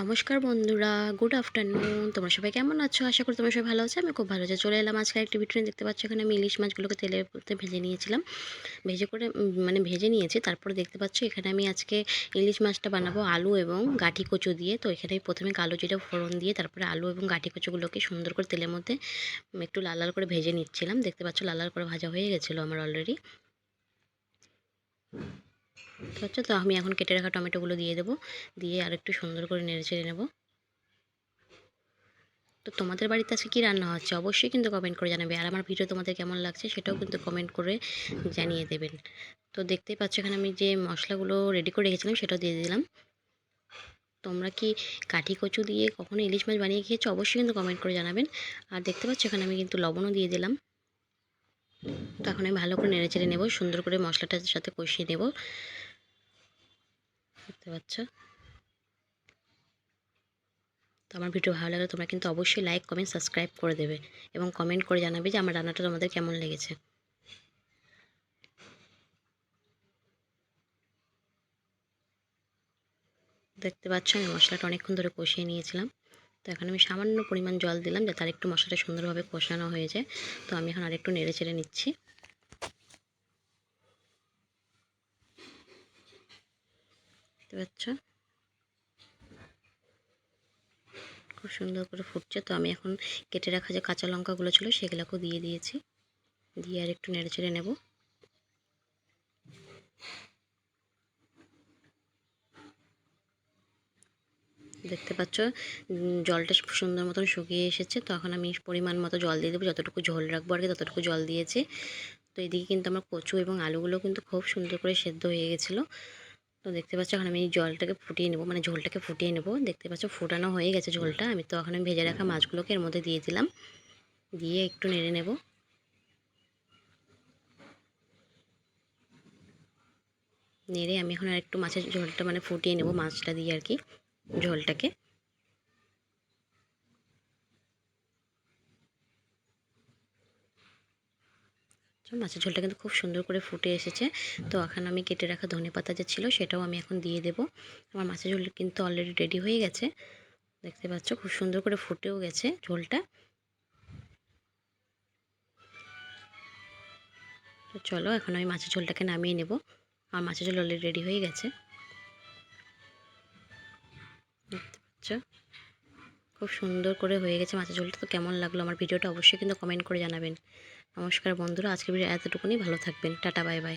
নমস্কার বন্ধুরা good afternoon তোমরা সবাই কেমন আছো? আশা করি তোমরা সবাই ভালো আছো। আমি খুব ভালো আছি। চলে এলাম আজকে একটি ভিডিও দেখতে পাচ্ছ এখানে আমি ইলিশ মাছগুলোকে তেলের মধ্যে ভেজে নিয়েছিলাম। ভেজে করে মানে ভেজে নিয়েছি। তারপরে দেখতে পাচ্ছ এখানে আমি আজকে ইলিশ মাছটা বানাবো আলু এবং গাঠি কচু দিয়ে। তো এখানে প্রথমে কালো জিরা ফোড়ন দিয়ে, তারপরে আলু এবং গাঠি কচুগুলোকে সুন্দর করে তেলের মধ্যে একটু লাল লাল করে ভেজে নিচ্ছিলাম। দেখতে পাচ্ছ লাল লাল করে ভাজা হয়ে গেছিল আমার অলরেডি আচ্ছা তো আমি এখন কেটে রাখা টমেটোগুলো দিয়ে দেবো। দিয়ে আর একটু সুন্দর করে নেড়ে চেড়ে নেব। তো তোমাদের বাড়িতে আজকে কী রান্না হচ্ছে? অবশ্যই কিন্তু কমেন্ট করে জানাবে। আর আমার ভিডিও তোমাদের কেমন লাগছে সেটাও কিন্তু কমেন্ট করে জানিয়ে দেবেন। তো দেখতেই পাচ্ছ এখানে আমি যে মশলাগুলো রেডি করে রেখেছিলাম সেটাও দিয়ে দিলাম। তোমরা কি কাঠি কচু দিয়ে কখনো ইলিশ মাছ বানিয়ে খেয়েছো? অবশ্যই কিন্তু কমেন্ট করে জানাবেন। আর দেখতে পাচ্ছ এখানে আমি কিন্তু লবণও দিয়ে দিলাম। তো এখন আমি ভালো করে নেড়ে চেড়ে নেব, সুন্দর করে মশলাটার সাথে কষিয়ে নেব। দেখতে পাচ্ছ? তো আমার ভিডিও ভালো লাগলে তোমরা কিন্তু অবশ্যই লাইক কমেন্ট সাবস্ক্রাইব করে দেবে এবং কমেন্ট করে জানাবে যে আমার রান্নাটা তোমাদের কেমন লেগেছে। দেখতে পাচ্ছ, আমি মশলাটা অনেকক্ষণ ধরে কষিয়ে নিয়েছিলাম। তো এখন আমি সামান্য পরিমাণ জল দিলাম যাতে আরেকটু মশলাটা সুন্দরভাবে কষানো হয়ে যায়। তো আমি এখন আরেকটু নেড়ে চেড়ে নিচ্ছি। দেখতে পাচ্ছ খুব সুন্দর করে ফুটছে। তো আমি এখন কেটে রাখা যে কাঁচা লঙ্কাগুলো ছিল সেগুলোকেও দিয়ে দিয়েছি। দিয়ে আর একটু নেড়ে চেড়ে নেব। দেখতে পাচ্ছ জলটা সুন্দর মতন শুকিয়ে এসেছে। তো এখন আমি পরিমাণ মতো জল দিয়ে দেবো। যতটুকু ঝোল রাখব আর কি, ততটুকু জল দিয়েছি। তো এদিকে কিন্তু আমার কচু এবং আলুগুলো কিন্তু খুব সুন্দর করে সেদ্ধ হয়ে গেছিল। তো দেখতে পাচ্ছ এখন আমি জলটাকে ফুটিয়ে নেব মানে ঝোলটাকে ফুটিয়ে নেব। দেখতে পাচ্ছ ফুটানো হয়ে গেছে ঝোলটা। আমি তো এখন আমি ভেজে রাখা মাছগুলোকে এর মধ্যে দিয়ে দিলাম। দিয়ে একটু নেড়ে নেব। নেড়ে আমি এখন আর একটু মাছের ঝোলটা মানে ফুটিয়ে নেব মাছটা দিয়ে আর কি, ঝোলটাকে। মাছের ঝোলটা কিন্তু খুব সুন্দর করে ফুটে এসেছে। তো এখন আমি কেটে রাখা ধনে পাতা যে ছিল, সেটাও আমি এখন দিয়ে দেব। আমার মাছের ঝোল কিন্তু অলরেডি রেডি হয়ে গেছে। দেখতে পাচ্ছ, খুব সুন্দর করে ফুটেও গেছে ঝোলটা। তো চলো, এখন আমি মাছের ঝোলটাকে নামিয়ে নেব। আমার মাছের ঝোল অলরেডি রেডি হয়ে গেছে। দেখতে পাচ্ছ? খুব সুন্দর করে হয়ে গেছে মাছের ঝোলটা। তো কেমন লাগল আমার ভিডিওটা অবশ্যই কিন্তু কমেন্ট করে জানাবেন। নমস্কার বন্ধুরা, আজকের ভিডিও এতটুকুনি ভালো থাকবেন। Tata, bye bye.